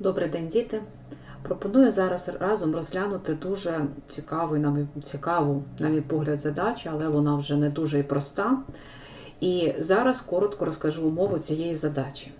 Добрий день, діти. Пропоную зараз разом розглянути дуже цікаву, на мій, цікаву, на мій погляд, задачу, але вона вже не дуже і проста. І зараз коротко розкажу умову цієї задачі.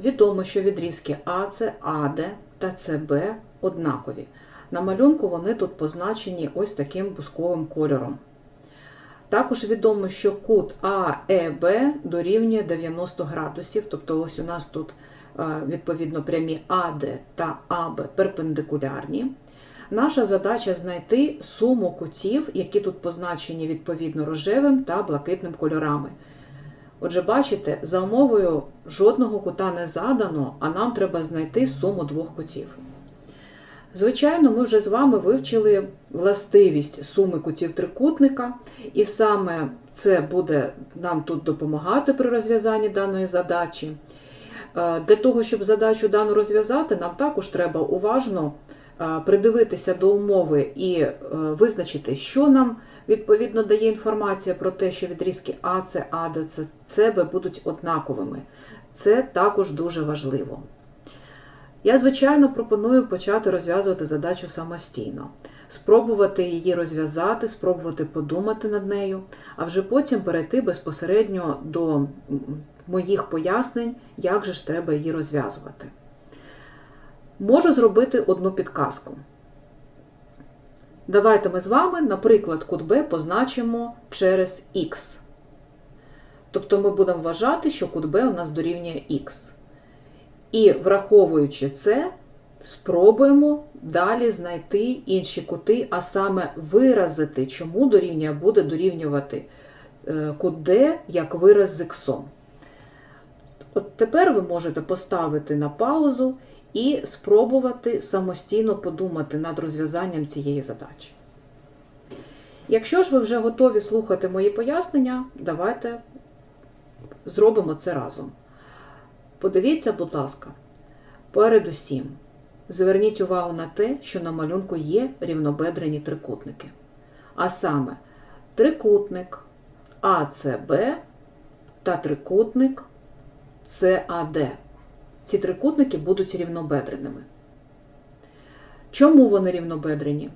Відомо, що відрізки АЦ, АД та СБ однакові. На малюнку вони тут позначені ось таким бусковим кольором. Також відомо, що кут АЕБ дорівнює 90 градусів, тобто ось у нас тут відповідно прямі АД та АБ перпендикулярні. Наша задача знайти суму кутів, які тут позначені відповідно рожевим та блакитним кольорами. Отже, бачите, за умовою жодного кута не задано, а нам треба знайти суму двох кутів. Звичайно, ми вже з вами вивчили властивість суми кутів трикутника, і саме це буде нам тут допомагати при розв'язанні даної задачі. Е, Для того, щоб задачу дану розв'язати, нам також треба уважно е, придивитися до умови і е, визначити, що нам відповідно дає інформація про те, що відрізки АЦ, АД, СБ будуть однаковими. Це також дуже важливо. Я, звичайно, пропоную почати розв'язувати задачу самостійно, спробувати її розв'язати, спробувати подумати над нею, а вже потім перейти безпосередньо до моїх пояснень, як же ж треба її розв'язувати. Можу зробити одну підказку. Давайте ми з вами, наприклад, кут Б позначимо через х. Тобто ми будемо вважати, що кут Б у нас дорівнює х. І враховуючи це, спробуємо далі знайти інші кути, а саме виразити, чому дорівнює буде дорівнювати е, кут D як вираз з іксом. От тепер ви можете поставити на паузу і спробувати самостійно подумати над розв'язанням цієї задачі. Якщо ж ви вже готові слухати мої пояснення, давайте зробимо це разом. Подивіться, будь ласка, передусім, зверніть увагу на те, що на малюнку є рівнобедрені трикутники. А саме трикутник АЦБ та трикутник САД. Ці трикутники будуть рівнобедреними. Чому вони рівнобедрені?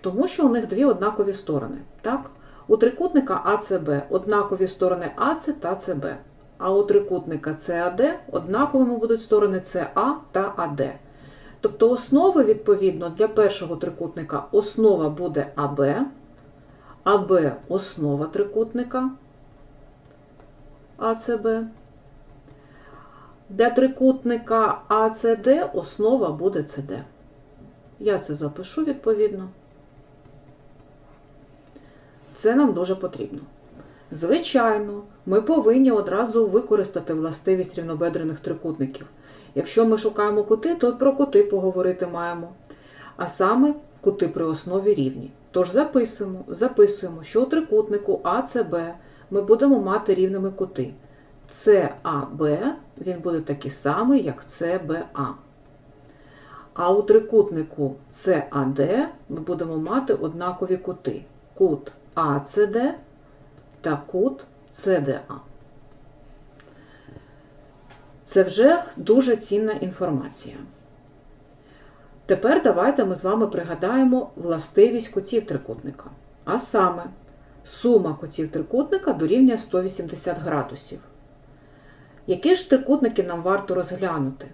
Тому що у них дві однакові сторони. Так? У трикутника АЦБ однакові сторони АЦ та СБ. А у трикутника САД однаковими будуть сторони СА та АД. Тобто основи, відповідно, для першого трикутника основа буде АБ, АБ основа трикутника АЦБ. Для трикутника АЦД основа буде СД. Я це запишу відповідно. Це нам дуже потрібно. Звичайно, ми повинні одразу використати властивість рівнобедрених трикутників. Якщо ми шукаємо кути, то про кути поговорити маємо. А саме кути при основі рівні. Тож записуємо, записуємо, що у трикутнику АЦБ ми будемо мати рівними кути. САБ він буде такий самий, як СБА. А у трикутнику САД ми будемо мати однакові кути. Кут АЦД та кут CDA. Це вже дуже цінна інформація. Тепер давайте ми з вами пригадаємо властивість кутів трикутника. А саме, сума кутів трикутника дорівнює 180 градусів. Які ж трикутники нам варто розглянути?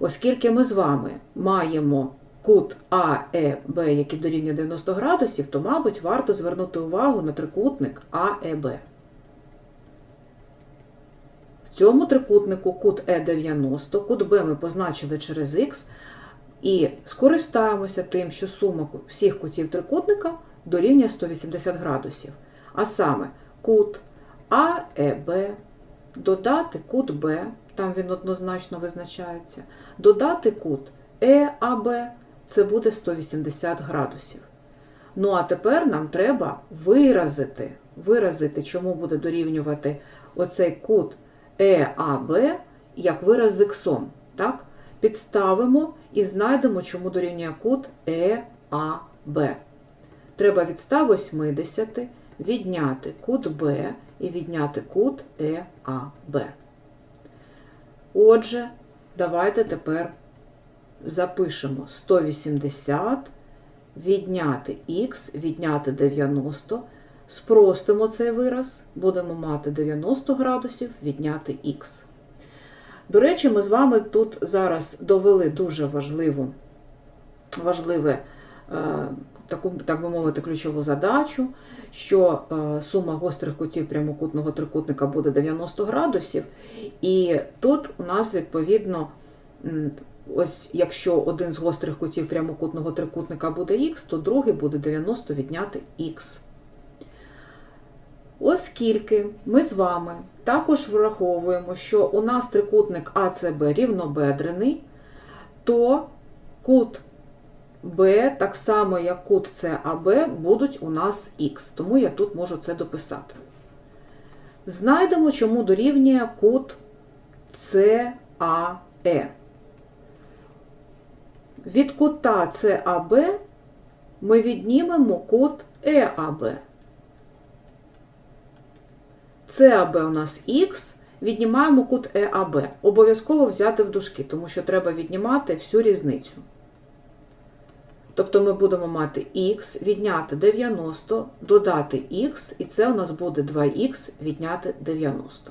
Оскільки ми з вами маємо кут АЕБ, який дорівнює 90 градусів, то, мабуть, варто звернути увагу на трикутник АЕБ. В цьому трикутнику кут Е90, кут Б ми позначили через Х, і скористаємося тим, що сума всіх кутів трикутника дорівнює 180 градусів. А саме кут АЕБ, додати кут Б, там він однозначно визначається, додати кут ЕАБ, це буде 180 градусів. Ну, а тепер нам треба виразити, виразити, чому буде дорівнювати оцей кут ЕАБ як вираз з іксом. Так? Підставимо і знайдемо, чому дорівнює кут ЕАБ. Треба від 180 відняти кут Б і відняти кут ЕАБ. Отже, давайте тепер запишемо 180, відняти х, відняти 90. Спростимо цей вираз, будемо мати 90 градусів, відняти х. До речі, ми з вами тут зараз довели дуже важливу, важливе, таку, так би мовити, ключову задачу, що е, сума гострих кутів прямокутного трикутника буде 90 градусів. І тут у нас, відповідно, ось якщо один з гострих кутів прямокутного трикутника буде х, то другий буде 90 відняти х. Оскільки ми з вами також враховуємо, що у нас трикутник АЦБ рівнобедрений, то кут Б, так само як кут САБ, будуть у нас х. Тому я тут можу це дописати. Знайдемо, чому дорівнює кут САЕ. Від кута САБ ми віднімемо кут ЕАБ. САБ у нас х, віднімаємо кут ЕАБ. Обов'язково взяти в дужки, тому що треба віднімати всю різницю. Тобто ми будемо мати х, відняти 90, додати х, і це у нас буде 2х відняти 90.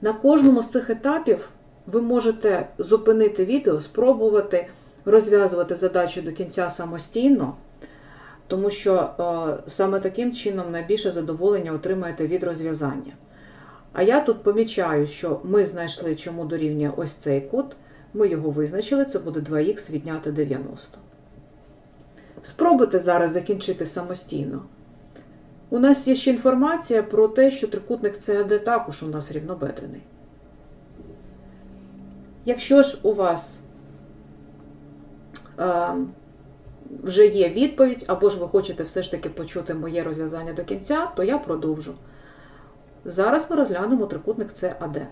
На кожному з цих етапів ви можете зупинити відео, спробувати розв'язувати задачу до кінця самостійно, тому що е, саме таким чином найбільше задоволення отримаєте від розв'язання. А я тут помічаю, що ми знайшли, чому дорівнює ось цей кут. Ми його визначили, це буде 2х відняти 90. Спробуйте зараз закінчити самостійно. У нас є ще інформація про те, що трикутник САД також у нас рівнобедрений. Якщо ж у вас е, вже є відповідь, або ж ви хочете все ж таки почути моє розв'язання до кінця, то я продовжу. Зараз ми розглянемо трикутник САД.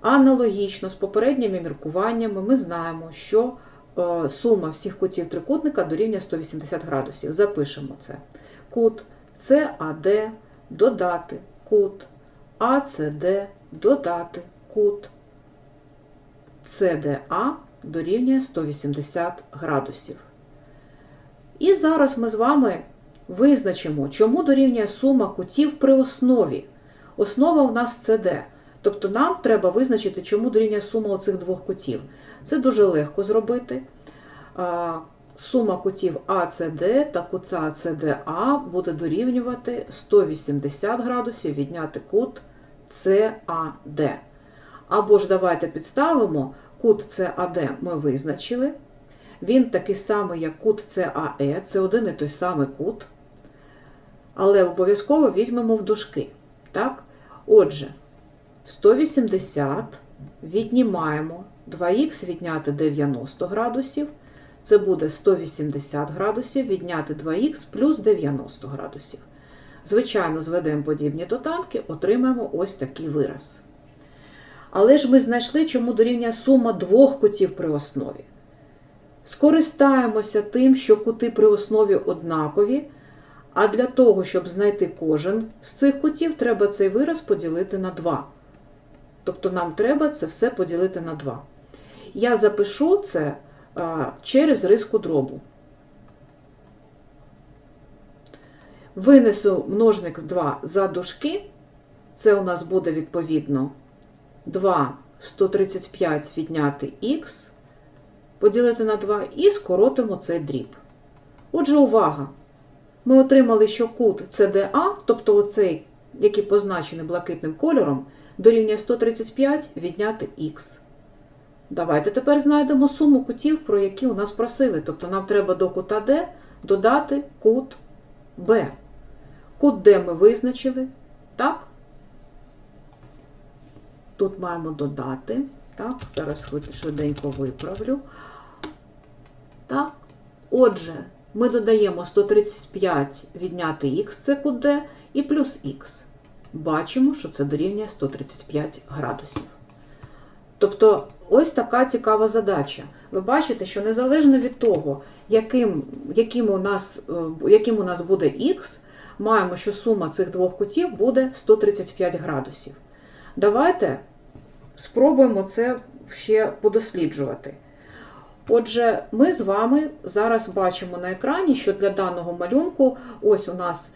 Аналогічно з попередніми міркуваннями ми знаємо, що е, сума всіх кутів трикутника дорівнює 180 градусів. Запишемо це. Кут САД додати кут АЦД додати кут СДА дорівнює 180 градусів. І зараз ми з вами визначимо, чому дорівнює сума кутів при основі. Основа у нас СД. Тобто нам треба визначити, чому дорівнює сума оцих двох кутів. Це дуже легко зробити. Сума кутів АЦД та кута ЦДА буде дорівнювати 180 градусів відняти кут САД. Або ж давайте підставимо, кут САД ми визначили. Він такий самий, як кут САЕ, це один і той самий кут. Але обов'язково візьмемо в дужки. Так? Отже, 180 віднімаємо 2х відняти 90 градусів. Це буде 180 градусів відняти 2х плюс 90 градусів. Звичайно, зведемо подібні доданки, отримаємо ось такий вираз. Але ж ми знайшли, чому дорівнює сума двох кутів при основі. Скористаємося тим, що кути при основі однакові, а для того, щоб знайти кожен з цих кутів, треба цей вираз поділити на 2. Тобто нам треба це все поділити на 2. Я запишу це через риску дробу. Винесу множник 2 за дужки. Це у нас буде відповідно 2 135 відняти х, поділити на 2 і скоротимо цей дріб. Отже, увага! Ми отримали, що кут CDA, тобто оцей, який позначений блакитним кольором, дорівнює 135 відняти х. Давайте тепер знайдемо суму кутів, про які у нас просили. Тобто нам треба до кута D додати кут Б. Кут D ми визначили. Так? Тут маємо додати. Так, зараз швиденько виправлю. Так. Отже, ми додаємо 135 відняти х, це кут і плюс х. Бачимо, що це дорівнює 135 градусів. Тобто, ось така цікава задача. Ви бачите, що незалежно від того, яким, яким, у, нас, яким у нас буде х, маємо, що сума цих двох кутів буде 135 градусів. Давайте спробуємо це ще подосліджувати. Отже, ми з вами зараз бачимо на екрані, що для даного малюнку ось у нас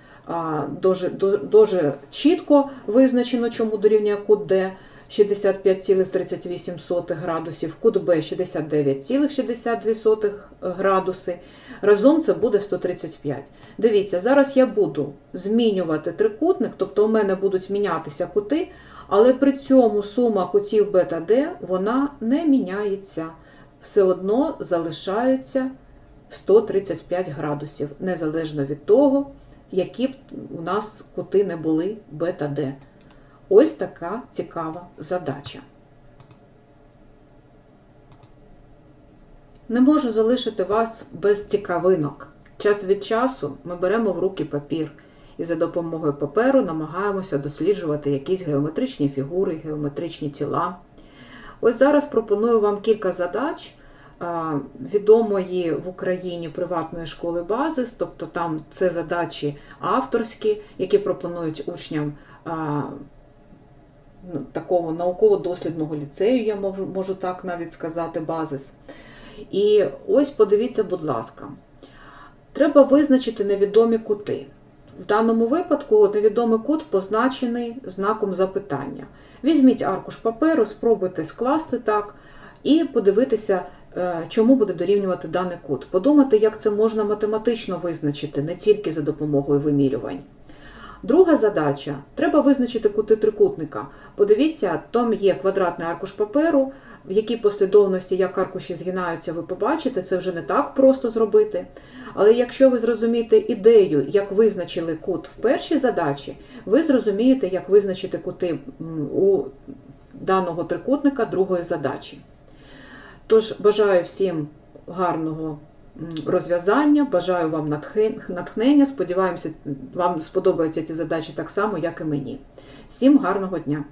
дуже, дуже чітко визначено, чому дорівнює кут Д 65,38 градусів, кут Б 69,62 градуси. Разом це буде 135. Дивіться, зараз я буду змінювати трикутник, тобто у мене будуть мінятися кути, але при цьому сума кутів бета Д вона не міняється. Все одно залишається 135 градусів, незалежно від того, які б у нас кути не були бета Д. Ось така цікава задача. Не можу залишити вас без цікавинок. Час від часу ми беремо в руки папір і за допомогою паперу намагаємося досліджувати якісь геометричні фігури, геометричні тіла. Ось зараз пропоную вам кілька задач відомої в Україні приватної школи Базис, тобто там це задачі авторські, які пропонують учням ну, такого науково-дослідного ліцею, я можу, можу так навіть сказати, базис. І ось подивіться, будь ласка, треба визначити невідомі кути. В даному випадку невідомий кут позначений знаком запитання. Візьміть аркуш паперу, спробуйте скласти так і подивитися, чому буде дорівнювати даний кут. Подумати, як це можна математично визначити, не тільки за допомогою вимірювань. Друга задача треба визначити кути трикутника. Подивіться, там є квадратний аркуш паперу, в якій послідовності як аркуші згинаються, ви побачите, це вже не так просто зробити. Але якщо ви зрозумієте ідею, як визначили кут в першій задачі, ви зрозумієте, як визначити кути у даного трикутника другої задачі. Тож бажаю всім гарного розв'язання, бажаю вам натхнення. Сподіваємося, вам сподобаються ці задачі так само, як і мені. Всім гарного дня!